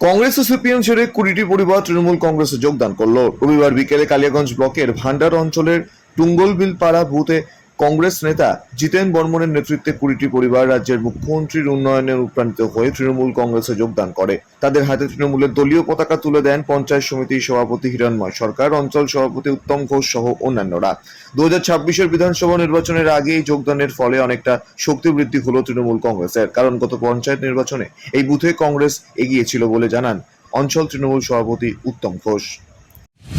কংগ্রেস ও CPM ছেড়ে কুড়িটি পরিবার তৃণমূল কংগ্রেসে যোগদান করল। রবিবার বিকেলে কালিয়াগঞ্জ ব্লকের ভান্ডার অঞ্চলের টুঙ্গলবিল পাড়া বুথে কংগ্রেস নেতা জিতেন বর্মনের নেতৃত্বে কুড়িটি পরিবার রাজ্যের মুখ্যমন্ত্রীর উন্নয়নে অনুপ্রাণিত হয়ে তৃণমূল কংগ্রেসে যোগদান করে। তাদের হাতে তৃণমূলের দলীয় পতাকা তুলে দেন পঞ্চায়েত সমিতির সভাপতি হিরণময় সরকার, অঞ্চল সভাপতি উত্তম ঘোষ সহ অন্যান্যরা। দু হাজার ছাব্বিশের বিধানসভা নির্বাচনের আগে এই যোগদানের ফলে অনেকটা শক্তি বৃদ্ধি হলো তৃণমূল কংগ্রেসের, কারণ গত পঞ্চায়েত নির্বাচনে এই বুথে কংগ্রেস এগিয়েছিল বলে জানান অঞ্চল তৃণমূল সভাপতি Uttam Ghosh.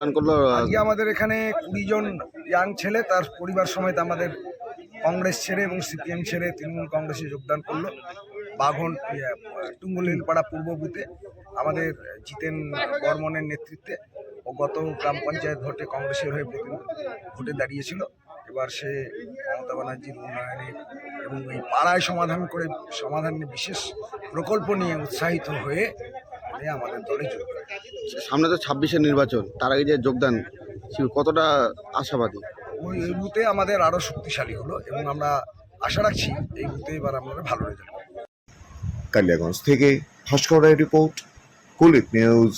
আজকে আমাদের এখানে কুড়ি জন ইয়াং ছেলে, তার পরিবার সমেত আমাদের কংগ্রেস ছেড়ে এবং সিপিএম ছেড়ে তৃণমূল কংগ্রেসে যোগদান করল। বাঘন টুঙ্গলিলপাড়া পূর্ব বুথে আমাদের জিতেন বর্মনের নেতৃত্বে ও গত গ্রাম পঞ্চায়েত ভোটে কংগ্রেসের হয়ে ভোটে দাঁড়িয়েছিল। এবার সে মমতা ব্যানার্জির উন্নয়নে এবং এই পাড়ায় সমাধান করে সমাধানে বিশেষ প্রকল্প নিয়ে উৎসাহিত হয়ে এ আমাদের দলে যোগ সামনে তো ছাব্বিশের নির্বাচন তার আগে যে যোগদান ছিল কতটা আশাবাদী? ওই এই বুথে আমাদের আরও শক্তিশালী হলো এবং আমরা আশা রাখছি এই বুথে এবার আমরা ভালো রেজাল্ট কালিয়াগঞ্জ থেকে ভাস্কর রায় রিপোর্ট কুলিক নিউজ।